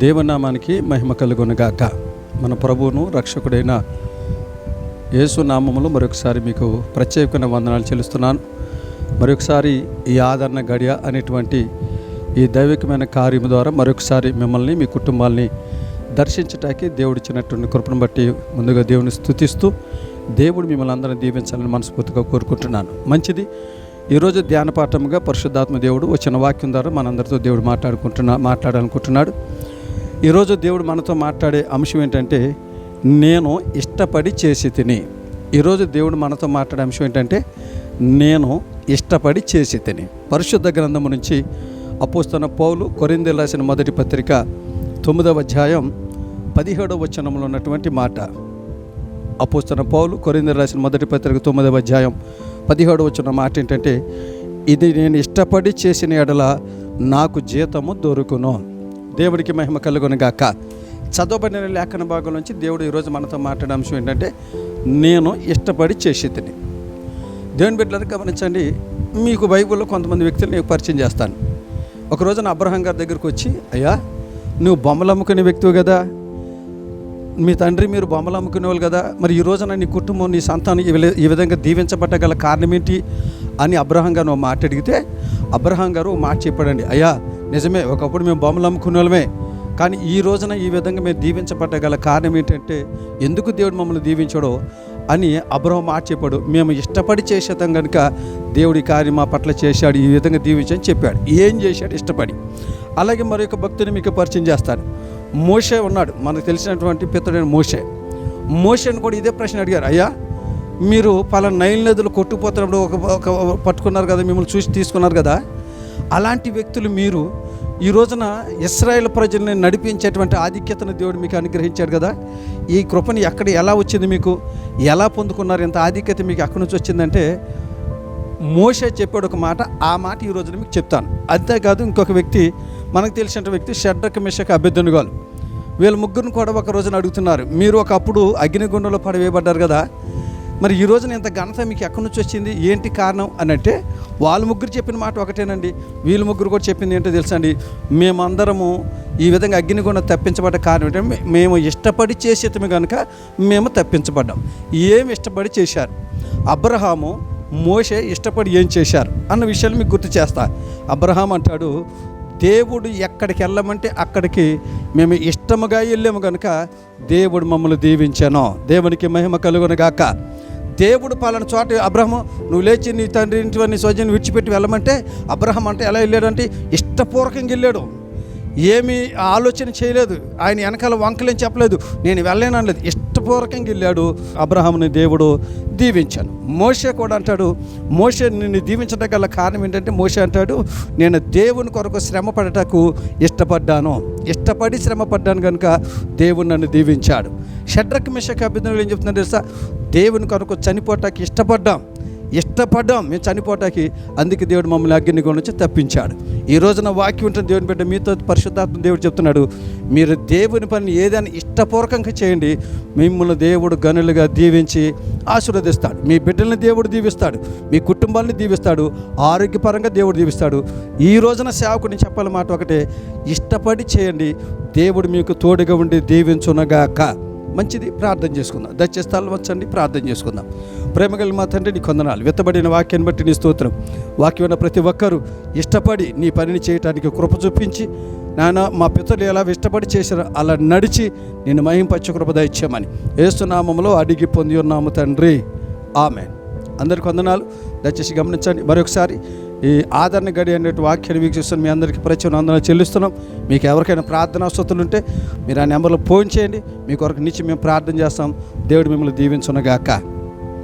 దేవనామానికి మహిమ కలుగునగాక. మన ప్రభువును రక్షకుడైన యేసునామములు మరొకసారి మీకు ప్రత్యేకమైన వందనాలు చెల్లిస్తున్నాను. మరొకసారి ఈ ఆదరణ గడియ అనేటువంటి ఈ దైవికమైన కార్యము ద్వారా మరొకసారి మిమ్మల్ని మీ కుటుంబాల్ని దర్శించటానికి దేవుడిచ్చినటువంటి కృపను బట్టి ముందుగా దేవుని స్థుతిస్తూ దేవుడు మిమ్మల్ని అందరిని దీవించాలని మనస్ఫూర్తిగా కోరుకుంటున్నాను. మంచిది. ఈరోజు ధ్యానపాఠముగా పరిశుద్ధాత్మ దేవుడు వచ్చిన వాక్యం ద్వారా మనందరితో దేవుడు మాట్లాడుకుంటున్నా మాట్లాడాలనుకుంటున్నాడు. ఈరోజు దేవుడు మనతో మాట్లాడే అంశం ఏంటంటే నేను ఇష్టపడి చేసి తిని. ఈరోజు దేవుడు మనతో మాట్లాడే అంశం ఏంటంటే నేను ఇష్టపడి చేసి తిని. పరిశుద్ధ గ్రంథము నుంచి అపోస్తున్న పౌలు కొరింది రాసిన మొదటి పత్రిక తొమ్మిదవ అధ్యాయం పదిహేడవ వచనంలో ఉన్నటువంటి మాట. అపోస్తున్న పౌలు కొరింది రాసిన మొదటి పత్రిక తొమ్మిదవ అధ్యాయం పదిహేడవ వచ్చిన మాట ఏంటంటే ఇది నేను ఇష్టపడి చేసిన ఎడల నాకు జీతము దొరుకును. దేవుడికి మహిమ కలుగునుగాక. చదవబడిన లేఖన భాగం నుంచి దేవుడు ఈరోజు మనతో మాట్లాడే అంశం ఏంటంటే నేను ఇష్టపడి చేసి తిని దేవుని బిడ్డలను గమనించండి మీకు బైబిల్లో కొంతమంది వ్యక్తులు నేను పరిచయం చేస్తాను. ఒక రోజున అబ్రహం గారి దగ్గరికి వచ్చి అయ్యా నువ్వు బొమ్మలు అమ్ముకునే వ్యక్తివి కదా. మీ తండ్రి మీరు బొమ్మలు అమ్ముకునేవాళ్ళు కదా. మరి ఈ రోజున నీ కుటుంబం నీ సంతానం ఈ విధంగా దీవించబట్టగల కారణం ఏంటి? అని అబ్రహం గారు మాట్లాడిగితే మాట అడిగితే అబ్రహం గారు మాట చెప్పాడండి అయ్యా నిజమే ఒకప్పుడు మేము బొమ్మలు అమ్ముకునే వాళ్ళమే. కానీ ఈ రోజున ఈ విధంగా మేము దీవించబట్టగల కారణం ఏంటంటే ఎందుకు దేవుడు మమ్మల్ని దీవించడో అని అబ్రహం మాట చెప్పాడు. మేము ఇష్టపడి చేసేతాం కనుక దేవుడి కార్యం మా పట్ల చేశాడు ఈ విధంగా దీవించని చెప్పాడు. ఏం చేశాడు? ఇష్టపడి. అలాగే మరొక భక్తుని మీకు పరిచయం చేస్తాను మోషే ఉన్నాడు. మనకు తెలిసినటువంటి పితడైన మోషే. మోషేని కూడా ఇదే ప్రశ్న అడిగారు. అయ్యా మీరు పలానా నైల్ నదులు కొట్టుకుపోతున్నప్పుడు ఒక ఒక పట్టుకున్నారు కదా మిమ్మల్ని చూసి తీసుకున్నారు కదా అలాంటి వ్యక్తులు మీరు ఈ రోజున ఇస్రాయేల్ ప్రజల్ని నడిపించేటువంటి ఆధిక్యతను దేవుడు మీకు అనుగ్రహించాడు కదా? ఈ కృపని ఎక్కడ ఎలా వచ్చింది మీకు? ఎలా పొందుకున్నారు? ఇంత ఆధిక్యత మీకు ఎక్కడి నుంచి వచ్చిందంటే మోషే చెప్పాడు ఒక మాట ఆ మాట ఈ రోజున మీకు చెప్తాను. అంతేకాదు ఇంకొక వ్యక్తి మనకు తెలిసిన వ్యక్తి షడ్రక మిషక అభ్యర్థునిగాలు వీళ్ళ ముగ్గురిని కూడా ఒక రోజున అడుగుతున్నారు. మీరు ఒకప్పుడు అగ్నిగుండంలో పడవేయబడ్డారు కదా? మరి ఈ రోజున ఇంత ఘనత మీకు ఎక్కడి నుంచి వచ్చింది? ఏంటి కారణం? అని అంటే వాళ్ళ ముగ్గురు చెప్పిన మాట ఒకటేనండి. వీళ్ళ ముగ్గురు కూడా చెప్పింది ఏంటో తెలుసా అండి మేమందరము ఈ విధంగా అగ్నిగుండం తప్పించబడ్డ కారణం ఏంటంటే మేము ఇష్టపడి చేసేతమే కనుక మేము తప్పించబడ్డాం. ఏమి ఇష్టపడి చేశారు? అబ్రహాము మోషే ఇష్టపడి ఏం చేశారు? అన్న విషయాలు మీకు గుర్తు చేస్తా. అబ్రహాం అంటాడు దేవుడు ఎక్కడికి వెళ్ళమంటే అక్కడికి మేము ఇష్టముగా వెళ్ళాము కనుక దేవుడు మమ్మల్ని దీవించాను. దేవునికి మహిమ కలుగును గాక. దేవుడు పాలన చోట అబ్రహం నువ్వు లేచి నీ తండ్రి ఇంటి నీ విడిచిపెట్టి వెళ్ళమంటే అబ్రహం అంటే ఎలా వెళ్ళాడంటే ఇష్టపూర్వకంగా వెళ్ళాడు. ఏమీ ఆలోచన చేయలేదు. ఆయన వెనకాల వంకలేం చెప్పలేదు. నేను వెళ్ళలేనలేదు ఇష్టపూర్వకంగా వెళ్ళాడు. అబ్రహాంని దేవుడు దీవించాను. మోషే కూడా అంటాడు మోషే నిన్ను దీవించడం గల కారణం ఏంటంటే మోషే అంటాడు నేను దేవుని కొరకు శ్రమ పడటకు ఇష్టపడ్డాను. ఇష్టపడి శ్రమ పడ్డాను కనుక దేవుడు నన్ను దీవించాడు. షడ్రక్ మిషక్ అభ్యర్థులు ఏం చెప్తున్నారు తెలుసా? దేవుని కొరకు చనిపోవటానికి ఇష్టపడ్డాం. ఇష్టపడ్డాం. మేము చనిపోవటానికి అందుకే దేవుడు మమ్మల్ని అగ్ని నుంచి తప్పించాడు. ఈ రోజున వాక్యం ఉంటుంది దేవుని బిడ్డ మీతో పరిశుద్ధాత్మ దేవుడు చెప్తున్నాడు మీరు దేవుని పని ఏదైనా ఇష్టపూర్వకంగా చేయండి మిమ్మల్ని దేవుడు గనులుగా దీవించి ఆశీర్వదిస్తాడు. మీ బిడ్డల్ని దేవుడు దీవిస్తాడు మీ కుటుంబాన్ని దీవిస్తాడు ఆరోగ్యపరంగా దేవుడు దీవిస్తాడు. ఈ రోజున సేవకుని చెప్పాలి మాట ఒకటే ఇష్టపడి చేయండి దేవుడు మీకు తోడుగా ఉండి దీవించునగాక. మంచిది ప్రార్థన చేసుకుందాం. దయచేసి వచ్చండి ప్రార్థన చేసుకుందాం. ప్రేమగల మా తండ్రి నీ కొందనాలు వెత్తబడిన వాక్యాన్ని బట్టి నీ స్తోత్రం. వాక్యం ఉన్న ప్రతి ఒక్కరూ ఇష్టపడి నీ పనిని చేయటానికి కృప చూపించి నాన్న మా పితరులు ఎలా ఇష్టపడి చేశారో అలా నడిచి నేను మహింపచ్చ కృప దయచేయమని. ఏసునామంలో అడిగి పొంది ఉన్నాము తండ్రి. ఆమె అందరికి వందనాలు. దయచేసి గమనించండి. మరొకసారి ఈ ఆదరణ గడి అనే వాక్యాన్ని వీక్షిస్తున్న మీ అందరికీ ప్రచురణ అందరం చెల్లిస్తున్నాం. మీకు ఎవరికైనా ప్రార్థన వసతులు ఉంటే మీరు ఆ నెంబర్లో ఫోన్ చేయండి. మీ కొరకు నుంచి మేము ప్రార్థన చేస్తాం. దేవుడు మిమ్మల్ని దీవించునగాక.